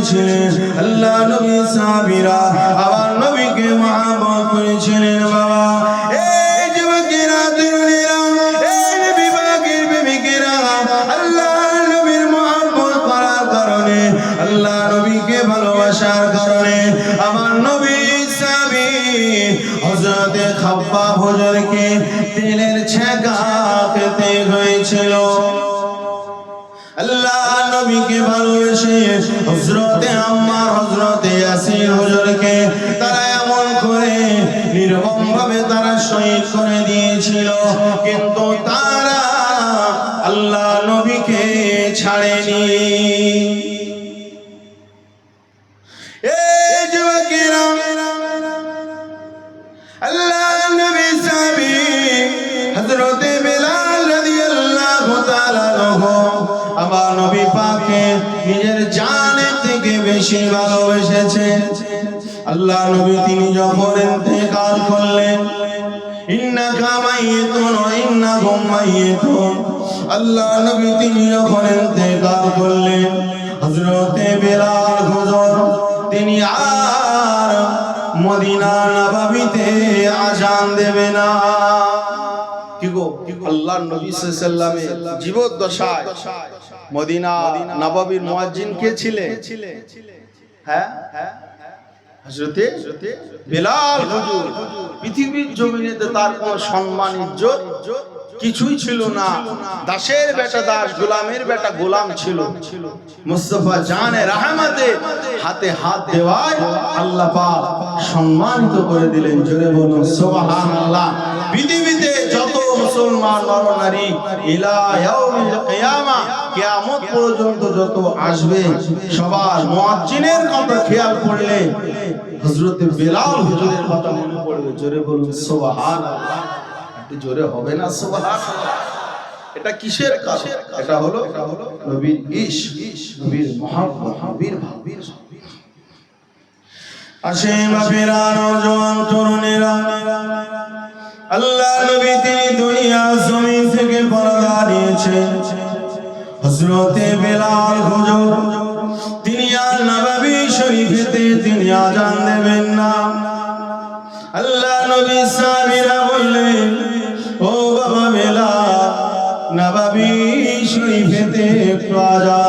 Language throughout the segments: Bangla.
ভালোবেসেছিলেন আল্লাহ নবী সাবিরা আমার নবীকে ভালোবেসে হজরতে আম্মার হজরতে ইয়াসির হুজুরকে তারা এমন করে নির্মম ভাবে তারা শহীদ করে দিয়েছিল। কিন্তু তারা আল্লাহ নবীকে ছাড়েনি। হযরতে বেলাল রাদিয়াল্লাহু তাআলা আমার নবী পাককে নিজের জানের থেকে বেশি ভালোবেসেছে। আল্লাহ নবী তিনি যখন ইন্তেকাল করলেন, ইন্নাকা ওয়া আল্লাহ নবী তিনি যখন ইন্তেকাল করলেন, হযরতে তিনি আর মদিনা নববীতে আজান দেবে না। কি গো? আল্লাহ নবী সাল্লামে জীবদ্দশায় মদিনা নববীর মুয়াজ্জিন কে ছিলেন হ্যাঁ। হযরতে বেলাল হুজুর। পৃথিবীর জমিনেতে তার কোনো সম্মান ইজ্জত কিছুই ছিল না। দাসের বেটা দাস গোলামের বেটা গোলাম ছিল। মুস্তফা জানে রাহমাতে হাতে হাত দেওয়ায় আল্লাহ পাক সম্মানিত করে দিলেন। জোরে বলুন সুবহানাল্লাহ। পৃথিবীতে মুসলমান নর নারী ইলা ইয়াউমিল কিয়ামা, কিয়ামত পর্যন্ত যত আসবে, সবার মুয়াজ্জিনের কথা খেয়াল করলে হযরত বেলাল হুজুরের কথা মনে পড়বে। জোরে বলুন, সুবহানাল্লাহ। একটু জোরে হবে না, সুবহানাল্লাহ? এটা কিসের কাজ এটা হলো নবীর ইশ, নবীর মহাব্বত, নবীর ভাবীর আসে বাপেরা নওজোয়ান তরুণেরা। আল্লাহ নবী তিনি দুনিয়া জমিন থেকে পর্দা নিয়েছেন। হযরতে বেলাল হুজুর তিনি আর নববী শরীফেতে তিনি আজান দেবেন না। আল্লাহ নবী সাহাবীরা বললেন, ও বাবা বেলাল নববী শরীফেতে একটু আজান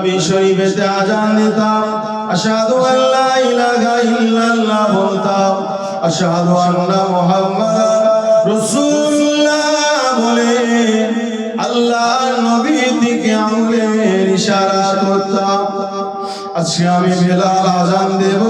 নবাবী শরীফেতে আজান দিতাম আশহাদু আল্লা ইলাহা ইল্লাল্লাহ বলতাম আশহাদু আন্না মুহাম্মাদার রাসূলুল্লাহ বলে আল্লাহ নবীর দিকে আঙুলের ইশারা করতাম আজকে আমি বেলাল আজান দেব,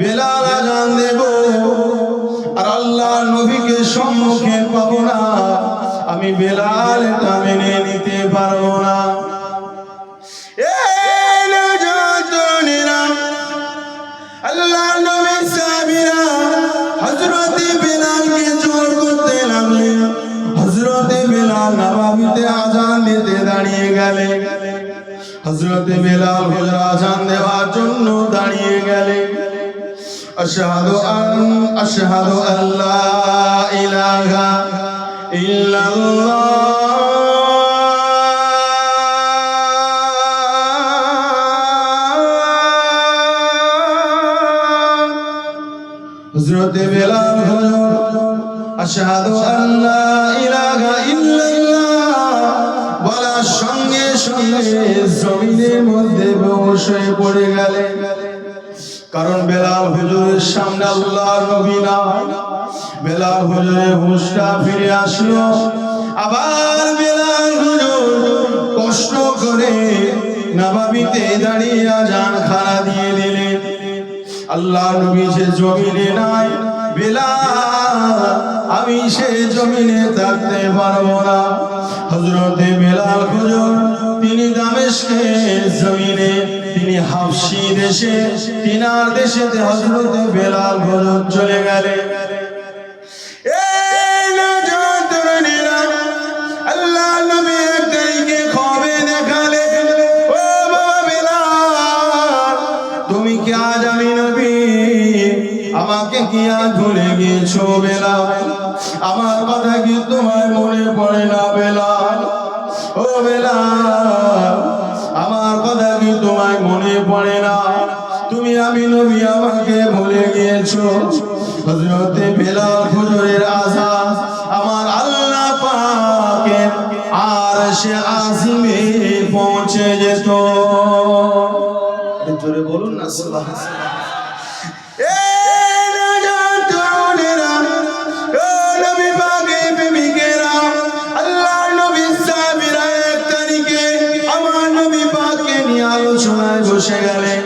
বেলাল আজান দেব। আর আল্লাহ নবীকে সম্মুখে পাবো না। আমি বেলাল এটা মেনে নিতে পারব না। দাঁড়িয়ে গেলেন হযরতে বেলাল হুজুর আজান দেওয়ার জন্য দাঁড়িয়ে গেলেন আশহাদু আন, আশহাদু আল্লা ইলাহা ইল্লাল্লাহ। হযরতে বেলাল হুজুর, আশহাদু আল্লা পড়ে কারণ বেলাল হুজুরের সামনে আল্লাহ নবী না। বেলাল হুজুরের হুঁশটা ফিরে আসলো। আবার বেলাল হুজুর কষ্ট করে নবাবিতে দাঁড়িয়ে আজান খানা দিয়ে দিলেন। আল্লাহ নবী সে জমিনে নাই, বেলাল, আমি সে জমিনে থাকতে পারব না। হজরতে বেলাল হুজুর তিনি দামেশকে জমিনে তিনি হাফসি দেশে, তিনার দেশেতে হজরতে বেলাল হুজুর চলে নবী আমাকে কি ভুলে গিয়েছো আমার কথা কি তোমার মনে পড়ে না বেলাল? ও বেলাল, আমার কথা কি তোমায় মনে পড়ে না? তুমি আমি নবী, আমাকে ভুলে গিয়েছো। হজরতে বেলাল হুজুরের আজাদ আমার আল্লাহ পাকের আর সে আজিমে পৌঁছে যেত। জোরে বলুন না, সুবহানাল্লাহ। আলোচনায় বসে গেলেন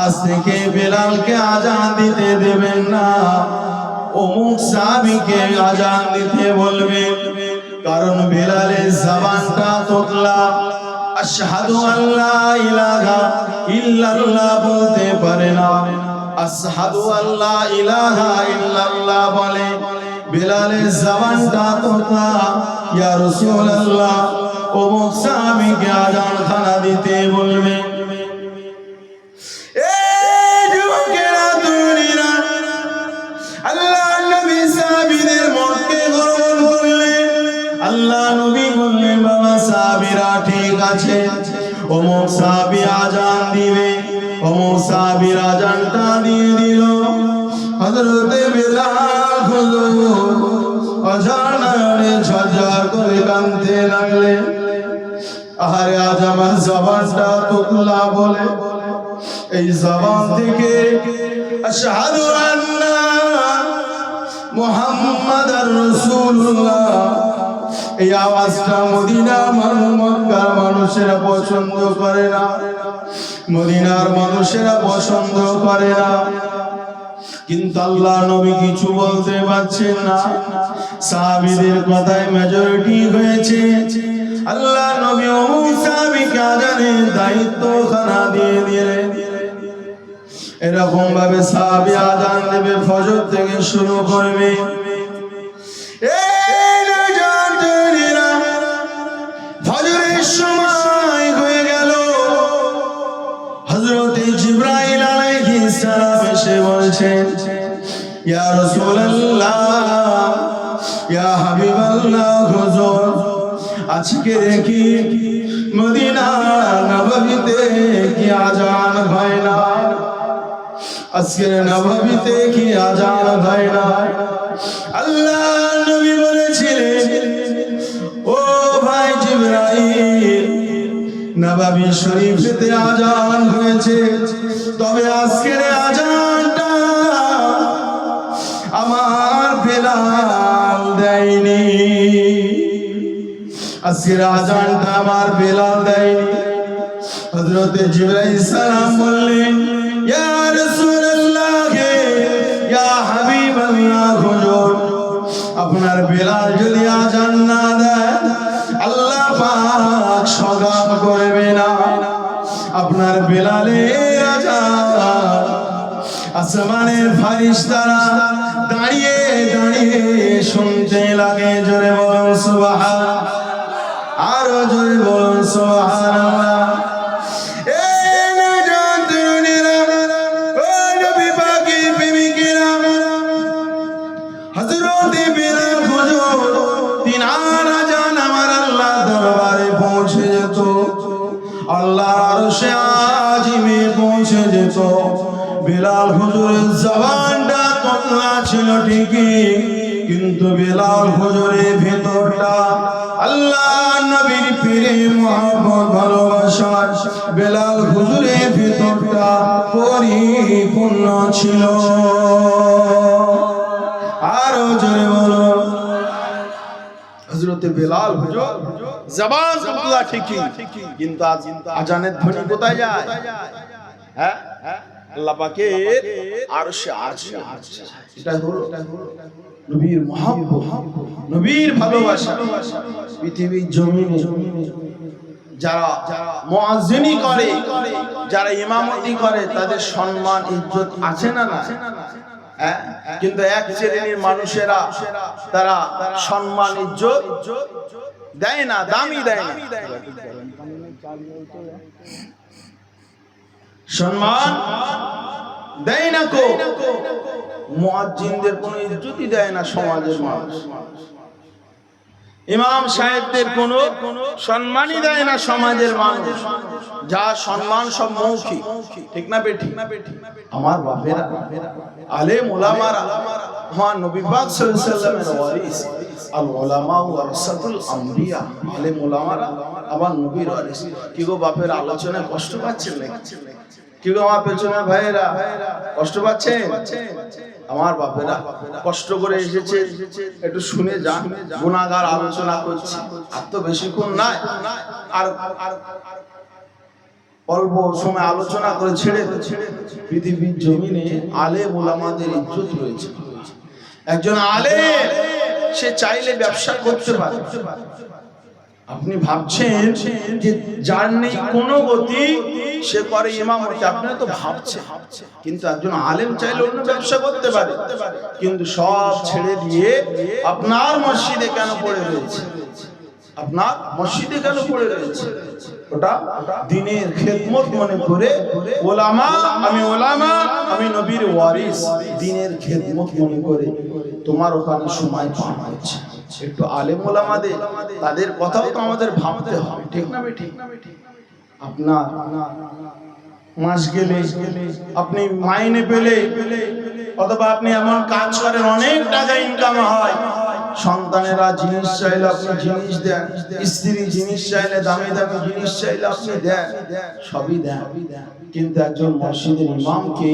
আজ থেকে বেলালকে আজান দিতে দেবেন না। অমুক সাহাবীকে আজান দিতে বলবেন কারণ বেলালের জবানটা তোতলা। আশহাদু আল্লা ইলাহা ইল্লাল্লাহ বলতে পারে না। আশহাদু আল্লা ইলাহা ইল্লাল্লাহ বলে বেলালের জবানটা তোতলা ইয়া রাসূলুল্লাহ অমুক সাহাবীকে আজান খানা দিতে তরুণীরা, আল্লাহ নবী বাবা ঠিক আছে অমুক সাহাবী আজান দিবে অমুক সাহাবীর আজানটা ঝরঝর করে আহারে আজ আমার জবানটা বলে, এই জবান থেকে আশহাদু আন্না মুহাম্মাদার রাসূলুল্লাহ। এই আওয়াজটা মদিনার মানুষ মক্কার মানুষেরা পছন্দ করে না, মদিনার মানুষেরা পছন্দ করে না। কিন্তু আল্লাহ নবী কিছু বলতে পারছেন না। সাহাবীদের কথায় মেজরিটি হয়েছে। আল্লাহ নবী অমুক সাহাবীকে আজানের দায়িত্ব খানা দিয়ে দিলেন। এরকম ভাবে সাহাবী আদান দেবে, ফজর থেকে শুরু করবে। ইয়া রাসূলুল্লাহ, ইয়া হাবিবাল্লাহ, হুজুর, আজকে দেখি মদিনা নববীতে কি আজান হয় না? আজকে নববীতে কি আজান হয় না? আল্লাহ নবী বলেছিলেন, ও ভাই জিবরাইল, নবাবী শরীফেতে আজান হয়েছে, তবে আজকের আজানটা আজকের আজানটা আমার বেলাল জিবরাইল সালাম বললেন, ইয়া রাসূলুল্লাহ, ইয়া হাবিবাল্লাহ, হুজুর, আপনার বেলাল যদি আজান না দেয়, আল্লাহ পাক সগাম করবে না। আপনার বেলালে আসমানের ফারিস্তারা দাঁড়িয়ে দাঁড়িয়ে শুনতে লাগে, জোরে বলুন সুবহান। হুজুরের জবানটা তোমরা ছিল ঠিকই, কিন্তু বেলাল হুজুরের ভেতরটা আল্লাহ নবীর পীরে মোহাম্মদ ভালোবাসা বেলাল হুজুরের ভেতরটা পরিপূর্ণ ছিল। আরও জোরে বলো। হজরতে বেলাল হুজুর জবান ঠিকই, কিন্তু আজ আজানের ধ্বনি কোথায় যায়? হ্যাঁ? আরশে এটা হলো নবীর নবীর ভালোবাসা। পৃথিবীর যারা করে, যারা ইমামতি করে, তাদের সম্মান, ইজ্জত আছে না না হ্যাঁ? কিন্তু এক শ্রেণির মানুষেরা, তারা সম্মান, ইজ্জত দেয় না দামি দেয় না। সম্মান দেয় না কো। মুয়াজ্জিনদের কোনো ইজ্জতই দেয় না সমাজের মানুষ। ইমাম সাহেবদের কোনো সম্মানই দেয় না সমাজের মানুষ। যা সম্মান সব মৌখিক। ঠিক না বেঠি? আমার বাপেরা, আলেম ওলামারা আমার নবী পাক সাল্লাল্লাহু ওয়ারিস, আল উলামা ওয়ারাসাতুল আমবিয়া আলেম ওলামারা, আমার নবীর ওয়ারিস। কি গো বাপের, আলোচনায় কষ্ট পাচ্ছেন নাকি? কি গো আমার পেছনে ভাইয়েরা কষ্ট পাচ্ছে? আমার বাপেরা কষ্ট করে এসেছে। একটু শুনে যান। গুণাগার আলোচনা করছি। আর তো বেশিক্ষণ নাই। আর অল্প সময় আলোচনা করে ছেড়ে। পৃথিবীর জমিনে আলে ওলামাদের ইজ্জত রয়েছে। একজন আলে সে চাইলে ব্যবসা করতে পারে। আপনি ভাবছেন যে যার নেই কোনো গতি, সে করে ইমামতি আপনি তো ভাবছেন, কিন্তু একজন আলেম চাইলে অন্য ব্যবসা করতে পারে। কিন্তু সব ছেড়ে দিয়ে আপনার মসজিদে কেন পড়ে রয়েছে? আপনার মসজিদে কেন পড়ে রয়েছে? ওটা দিনের খেদমত মনে করে ওলামা, আমি ওলামা, আমি নবীর ওয়ারিস, দিনের খেদমত মনে করে তোমার ওখানে সময় পার হচ্ছে একটু আলেম ওলামাদের, তাদের কথাও তো আমাদের ভাবতে হবে, ঠিক না ঠিক? আপনার মাস গেলে আপনি মাইনে পেলে অথবা আপনি এমন কাজ করেন, অনেক টাকা ইনকাম হয়। সন্তানেরা জিনিস চাইলে আপনি জিনিস দেন, স্ত্রী জিনিস চাইলে দামি দামি জিনিস চাইলে আপনি দেন, সবই দেন। কিন্তু একজন মসজিদের ইমামকে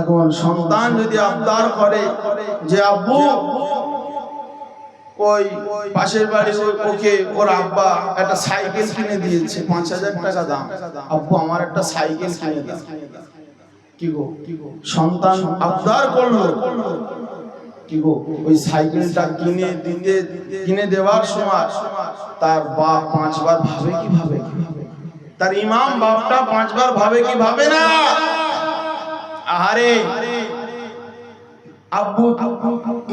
এখন সন্তান যদি আবদার করে যে, আব্বু ওই পাশের বাড়ি ওকে, ওর আব্বা একটা সাইকেল কিনে দিয়েছে, পাঁচ হাজার টাকা দাম। আব্বু, আমার একটা সাইকেল কিনে দাও। কি গো? সন্তান আবদার করল। কি গো? ওই সাইকেলটা কিনে দিতে, কিনে দেওয়ার সময় তার বাপ পাঁচবার ভাবে কি ভাবে? তার ইমাম বাপটা পাঁচবার ভাবে কি ভাবে না? আহারে! আব্বু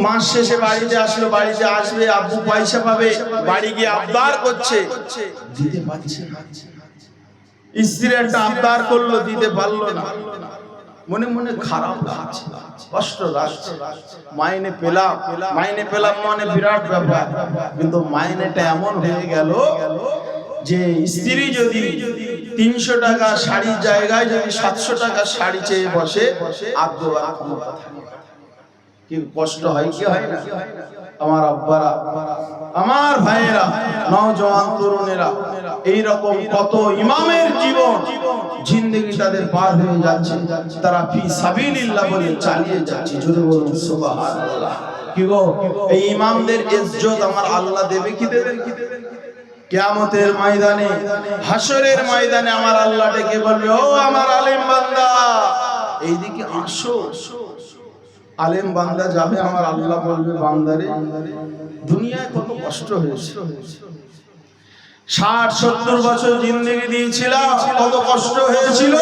মাস শেষে বাড়িতে আসলো, বাড়িতে আসবে, আব্বু পয়সা পাবে, বাড়ি গিয়ে আবদার করছে। দিতে স্ত্রী একটা আবদার করল, দিতে পারল না। মনে মনে খারাপ লাগছে, কষ্ট লাগছে। মাইনে পেলাম মাইনে পেলাম মানে বিরাট ব্যাপার। কিন্তু মাইনেটা এমন হয়ে গেল যে স্ত্রী যদি তিনশো টাকা শাড়ির জায়গায় যদি সাতশো টাকা শাড়ি চেয়ে বসে দেওয়ার ক্ষমতা। কষ্ট হয়, কি হয় না? আমার আব্বারা, আমার ভাইয়েরা তরুণেরা এই রকম কত ইমামের জীবন, জিন্দগি তাদের পার হয়ে যাচ্ছে, তারা ফি বলে চালিয়ে যাচ্ছে। বলুন কি গো? এই ইমামদের ইজ্জত আমার আল্লাহ দেবে কি দেবে কি দেবে কিয়ামতের ময়দানে হাসরের ময়দানে আমার আল্লাহ ডেকে বলবে, ও আমার আলেম বান্দা, এইদিকে আসো। আলেম বান্দা যাবে, আমার আল্লাহ বলবে, বান্দারে, দুনিয়ায় কত কষ্ট হয়েছে। ষাট, সত্তর বছর জিন্দগি দিয়েছিলাম, কত কষ্ট হয়েছিল।